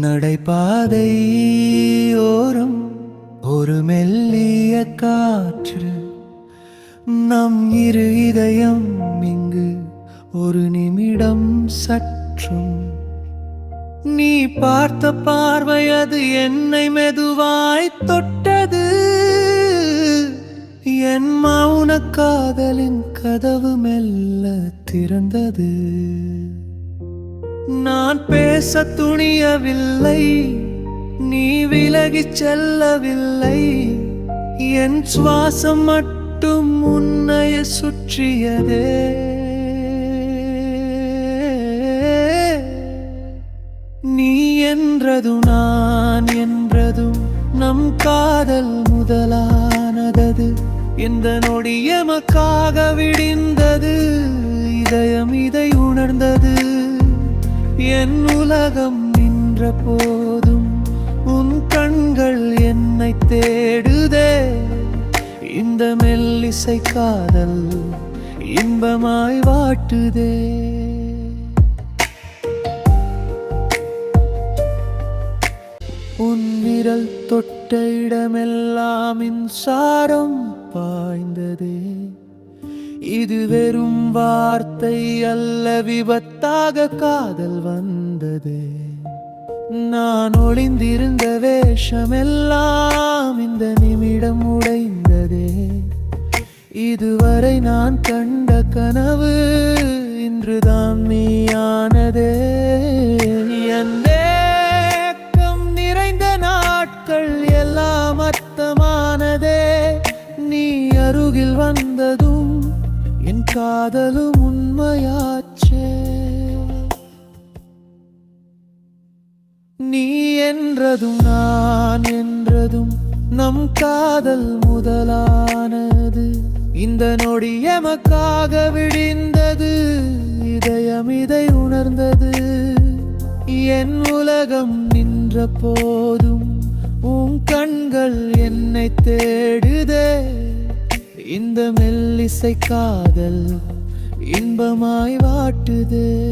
நடைபாதை ஓரம் ஒரு மெல்லிய காற்று. நம் இரு இதயம் இங்கு ஒரு நிமிடம் சற்றும். நீ பார்த்த பார்வை அது என்னை மெதுவாய் தொட்டது. என் மௌன காதலின் கதவு மெல்ல திறந்தது. நான் பேச துணியவில்லை நீ விலகிச் செல்லவில்லை. என் சுவாசம் மட்டும் உன்னைய சுற்றியதே. நீ என்றதும் நான் என்றதும் நம் காதல் முதலானதது. இந்த நொடி எமக்காக விடிந்தது இதயம் இதை உணர்ந்தது. என் உலகம் நின்ற போதும் உன் கண்கள் என்னை தேடுதே. இந்த மெல்லிசை காதல் இன்பமாய் வாட்டுதே. உன் விரல் தொட்ட இடமெல்லாம் மின்சாரம் பாய்ந்ததே. இது வெறும் வார்த்தை அல்ல விபத்தாக காதல் வந்ததே. நான் ஒளிந்திருந்த வேஷமெல்லாம் இந்த நிமிடம் உடைந்ததே. இதுவரை நான் கண்ட கனவு இன்றுதான் நீயானதே. காதலும் உண்மையாச்சே. நீ என்றதும் நான் என்றதும் நம் காதல் முதலானது. இந்த நொடி எமக்காக விடிந்தது இதயம் இதை உணர்ந்தது. என் உலகம் நின்ற போதும் உன் கண்கள் என்னை தேடுதே. இந்த மெல்லிசை காதல் இன்பமாய் வாட்டுதே.